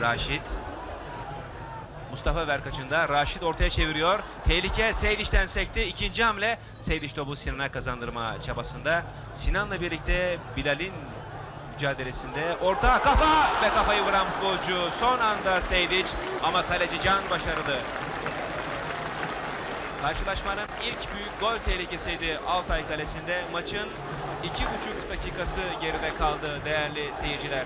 Raşit. Mustafa Verkaç'ında. Raşit ortaya çeviriyor. Tehlike Seydiç'ten sekti. İkinci hamle Seydiç topu Sinan'a kazandırma çabasında. Sinan'la birlikte Bilal'in mücadelesinde orta kafa ve kafayı vuran futbolcu son anda Seydiç ama kaleci Can başarılı. Karşılaşmanın ilk büyük gol tehlikesiydi Altay Kalesi'nde. Maçın iki buçuk dakikası geride kaldı değerli seyirciler.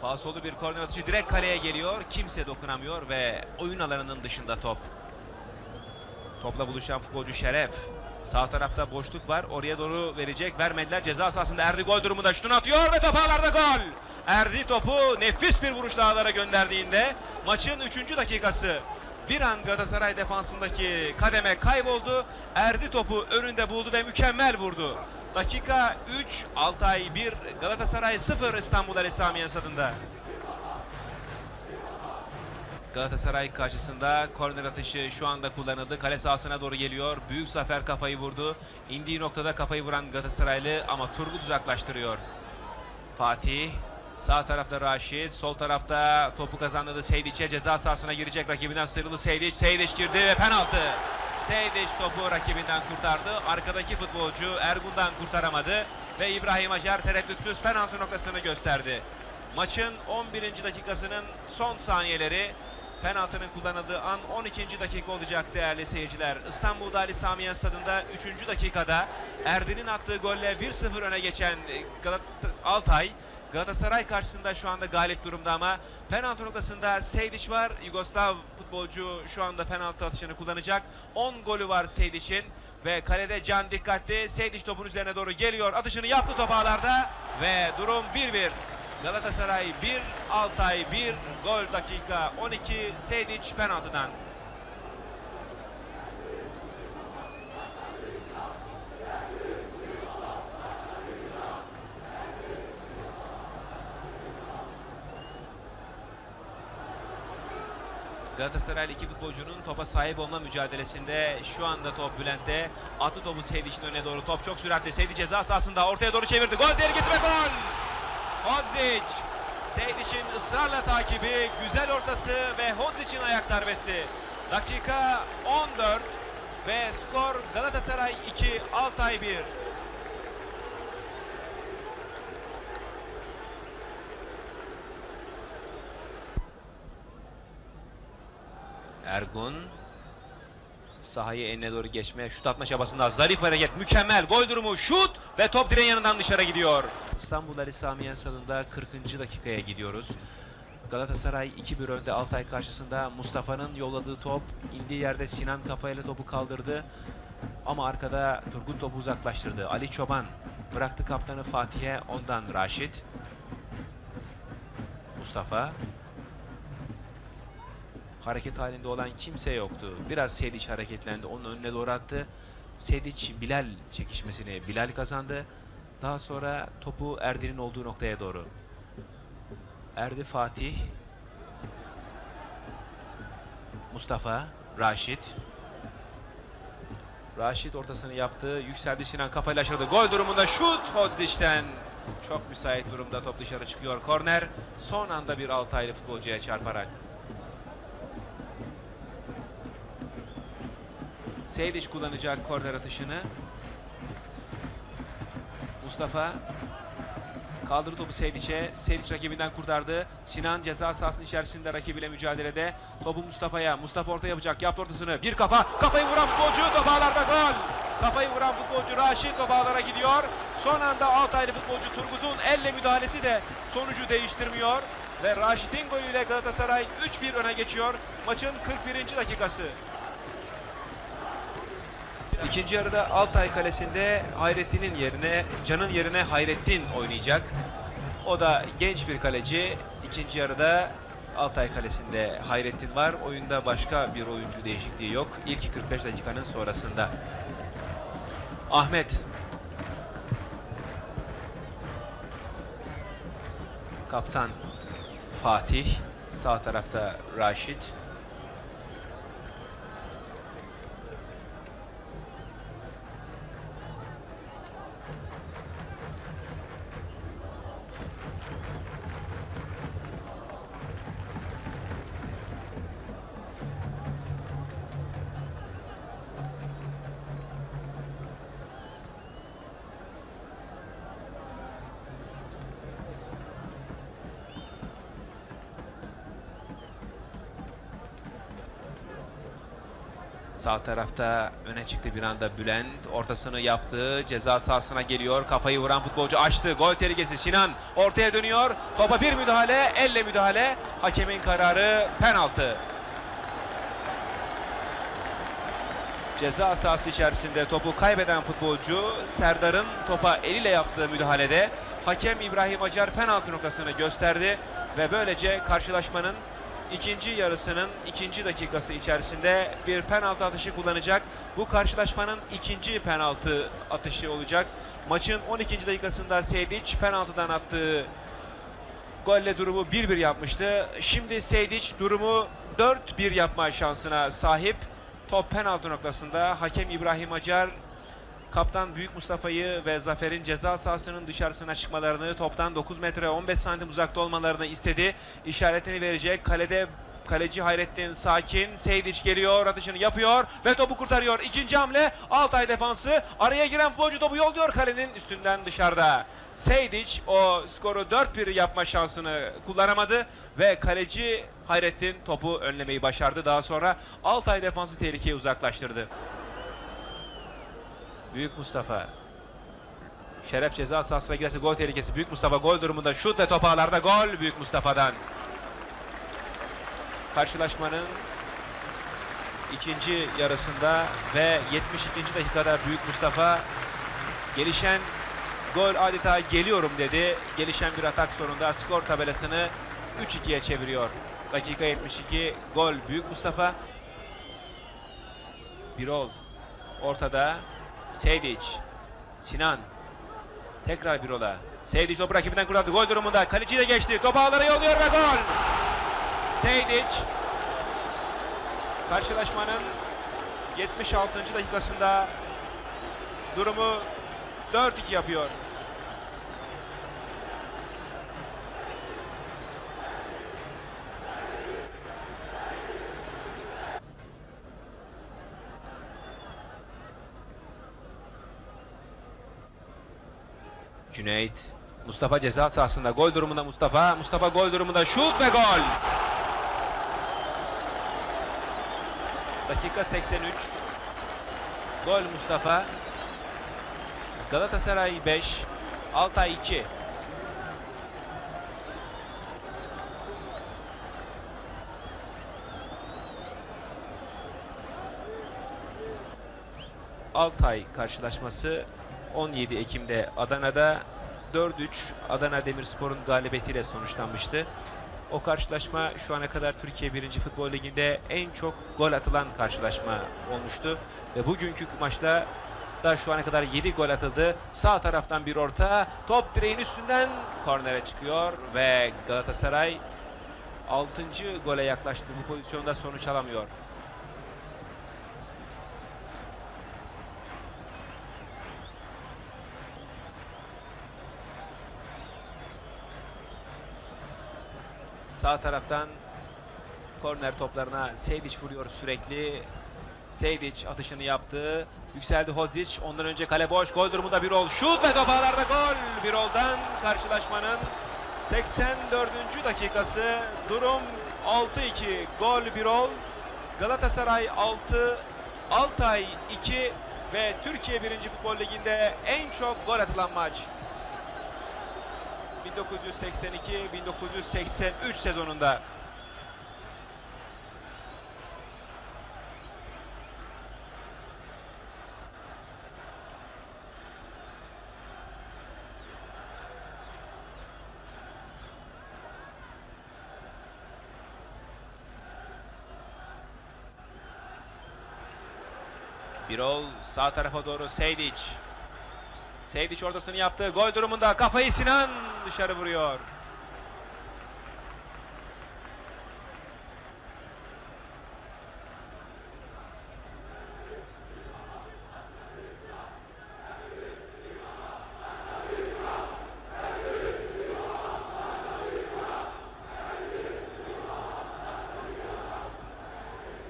Falsolu bir korner atışı direkt kaleye geliyor. Kimse dokunamıyor ve oyun alanının dışında top. Topla buluşan futbolcu Şeref. Sağ tarafta boşluk var. Oraya doğru verecek. Vermediler. Ceza sahasında Erdi gol durumunda şutunu atıyor ve top gol. Erdi topu nefis bir vuruşla ağlara gönderdiğinde maçın 3. dakikası. Bir an Galatasaray defansındaki kademe kayboldu. Erdi topu önünde buldu ve mükemmel vurdu. Dakika 3, Altay 1, Galatasaray 0 İstanbul Ali Sami Yen stadında. Galatasaray karşısında korner atışı şu anda kullanıldı. Kale sahasına doğru geliyor. Büyük Zafer kafayı vurdu. İndiği noktada kafayı vuran Galatasaraylı ama Turgut uzaklaştırıyor. Fatih Sağ tarafta Raşit, sol tarafta topu kazandı Seydiç'e ceza sahasına girecek rakibinden sıyrıldı Seydiç. Seydiç girdi ve penaltı. Seydiç topu rakibinden kurtardı. Arkadaki futbolcu Ergun'dan kurtaramadı ve İbrahim Acar tereddütsüz penaltı noktasını gösterdi. Maçın 11. dakikasının son saniyeleri penaltının kullanıldığı an 12. dakika olacak değerli seyirciler. İstanbul'da Ali Sami Yen stadında 3. dakikada Erdin'in attığı golle 1-0 öne geçen e, Altay Galatasaray karşısında şu anda galip durumda ama penaltı noktasında Seydiç var. Yugoslav futbolcu şu anda penaltı atışını kullanacak. 10 golü var Seydiç'in ve kalede Can dikkatli. Seydiç topun üzerine doğru geliyor. Atışını yaptı top ağlarda ve durum 1-1. Galatasaray 1, Altay 1, gol dakika 12, Seydiç penaltıdan. Galatasaraylı iki futbolcunun topa sahip olma mücadelesinde şu anda top Bülent'te. Attı topu Seydiç'in önüne doğru. Top çok süratli. Seydiç ceza sahasında ortaya doğru çevirdi. Gol tehlikesi ve gol! Hodzic! Seydiç'in ısrarla takibi, güzel ortası ve Hodzic'in ayak darbesi. Dakika 14 ve skor Galatasaray 2, Altay 1. Ergun sahayı eline doğru geçmeye şut atma çabasında zarif hareket mükemmel gol durumu şut ve top direğin yanından dışarı gidiyor. İstanbul Ali Sami Yen stadında 40. dakikaya gidiyoruz. Galatasaray 2-1 önde Altay karşısında Mustafa'nın yolladığı top indiği yerde Sinan kafayla topu kaldırdı. Ama arkada Turgut topu uzaklaştırdı. Ali Çoban bıraktı kaptanı Fatih'e ondan Raşit. Mustafa hareket halinde olan kimse yoktu. Biraz Sediç hareketlendi. Onun önüne doğru attı. Sediç Bilal çekişmesini Bilal kazandı. Daha sonra topu Erdi'nin olduğu noktaya doğru. Erdi Fatih. Mustafa. Raşit. Raşit ortasını yaptı. Yükseldi Sinan kafayla aşırdı. Gol durumunda şut Hodzic'ten. Çok müsait durumda top dışarı çıkıyor. Korner son anda bir Altaylı futbolcuya çarparak. Seydiç kullanacak korner atışını. Mustafa kaldırdı topu Seydiç'e. Seydiç rakibinden kurtardı. Sinan ceza sahasının içerisinde rakibiyle mücadelede. Topu Mustafa'ya. Mustafa orta yapacak. Yaptı ortasını. Bir kafa. Kafayı vuran futbolcu. Top ağlarda gol. Kafayı vuran futbolcu Raşit top ağlara gidiyor. Son anda Altaylı futbolcu Turgut'un elle müdahalesi de sonucu değiştirmiyor. Ve Raşit'in golüyle Galatasaray 3-1 öne geçiyor. Maçın 41. dakikası. İkinci yarıda Altay Kalesi'nde Hayrettin'in yerine, Can'ın yerine Hayrettin oynayacak. O da genç bir kaleci. İkinci yarıda Altay Kalesi'nde Hayrettin var. Oyunda başka bir oyuncu değişikliği yok. İlk 45 dakikanın sonrasında. Ahmet. Kaptan Fatih. Sağ tarafta Raşit. Sağ tarafta öne çıktı bir anda Bülent. Ortasını yaptı. Ceza sahasına geliyor. Kafayı vuran futbolcu açtı. Gol tehlikesi. Sinan ortaya dönüyor. Topa bir müdahale. Elle müdahale. Hakemin kararı penaltı. Ceza sahası içerisinde topu kaybeden futbolcu Serdar'ın topa eliyle yaptığı müdahalede hakem İbrahim Acar penaltı noktasını gösterdi ve böylece karşılaşmanın ikinci yarısının ikinci dakikası içerisinde bir penaltı atışı kullanacak. Bu karşılaşmanın ikinci penaltı atışı olacak. Maçın 12. dakikasında Seydic penaltıdan attığı golle durumu 1-1 yapmıştı. Şimdi Seydic durumu 4-1 yapma şansına sahip. Top penaltı noktasında hakem İbrahim Acar kaptan Büyük Mustafa'yı ve Zafer'in ceza sahasının dışarısına çıkmalarını, toptan 9 metre 15 santim uzakta olmalarını istedi. İşaretini verecek. Kalede kaleci Hayrettin Sakin. Seydic geliyor, atışını yapıyor ve topu kurtarıyor. İkinci hamle Altay defansı. Araya giren futbolcu topu yolluyor kalenin üstünden dışarıda. Seydic o skoru 4-1 yapma şansını kullanamadı ve kaleci Hayrettin topu önlemeyi başardı. Daha sonra Altay defansı tehlikeyi uzaklaştırdı. Büyük Mustafa. Şeref ceza sahasına girerse gol tehlikesi. Büyük Mustafa gol durumunda şut ve top ağlarda gol Büyük Mustafa'dan. Karşılaşmanın ikinci yarısında ve 72. dakikada Büyük Mustafa gelişen gol adeta geliyorum dedi. Gelişen bir atak sonunda skor tabelasını 3-2'ye çeviriyor. Dakika 72 gol Büyük Mustafa. Birol ortada. Seydic. Sinan. Tekrar Birol'a. Seydic topu rakibinden kurtardı. Gol durumunda. Kaleci de geçti. Topu ağlara yolluyor ve gol. Seydic. Karşılaşmanın 76. dakikasında durumu 4-2 yapıyor. Cüneyt. Mustafa ceza sahasında gol durumunda Mustafa. Mustafa gol durumunda şut ve gol. Dakika 83. Gol Mustafa. Galatasaray 5, Altay 2. Altay karşılaşması 17 Ekim'de Adana'da 4-3 Adana Demirspor'un galibiyetiyle sonuçlanmıştı. O karşılaşma şu ana kadar Türkiye 1. Futbol Ligi'nde en çok gol atılan karşılaşma olmuştu. Ve bugünkü maçta da şu ana kadar 7 gol atıldı. Sağ taraftan bir orta, top direğin üstünden kornere çıkıyor ve Galatasaray 6. gole yaklaştı. Bu pozisyonda sonuç alamıyor. Sağ taraftan korner toplarına Seydic vuruyor sürekli. Seydic atışını yaptı. Yükseldi Hodzic. Ondan önce kale boş. Gol durumunda Birol. Şut ve top ağlarda gol. Birol'dan karşılaşmanın 84. dakikası. Durum 6-2. Gol Birol. Galatasaray 6, Altay 2 ve Türkiye 1. Futbol Ligi'nde en çok gol atılan maç. 1982-1983 sezonunda Birol sağ tarafa doğru Seydic. Seydic ortasını yaptı. Gol durumunda kafayı Sinan dışarı vuruyor.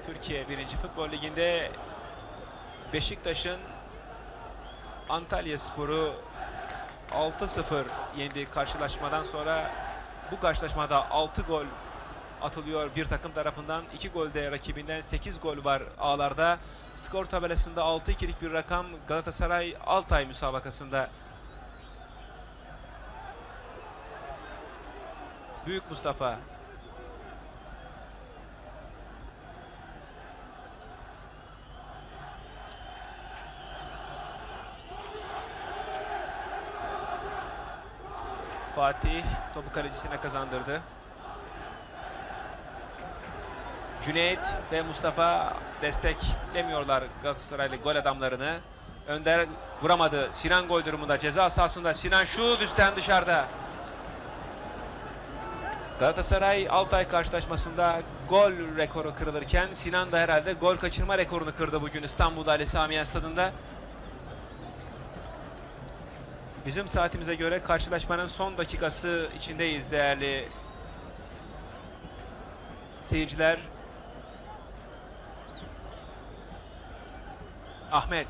Türkiye 1. Futbol Ligi'nde Beşiktaş'ın Antalya Sporu 6-0 yendiği karşılaşmadan sonra bu karşılaşmada 6 gol atılıyor bir takım tarafından. 2 golde rakibinden 8 gol var ağlarda. skor tabelasında 6-2'lik bir rakam Galatasaray Altay müsabakasında. Büyük Mustafa. Fatih topu kalecisine kazandırdı. Cüneyt ve Mustafa desteklemiyorlar Galatasaraylı gol adamlarını. Önder vuramadı. Sinan gol durumunda ceza sahasında. Sinan şut üstten dışarıda. Galatasaray Altay karşılaşmasında gol rekoru kırılırken Sinan da herhalde gol kaçırma rekorunu kırdı bugün İstanbul'da Ali Sami stadında. Bizim saatimize göre karşılaşmanın son dakikası içindeyiz değerli seyirciler. Ahmet.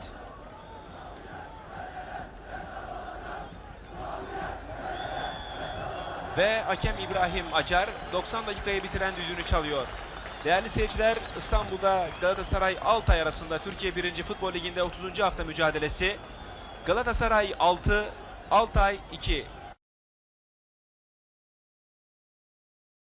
Ve hakem İbrahim Acar 90 dakikayı bitiren düdüğünü çalıyor. Değerli seyirciler İstanbul'da Galatasaray Altay arasında Türkiye 1. Futbol Ligi'nde 30. hafta mücadelesi. Galatasaray 6, Altay 2.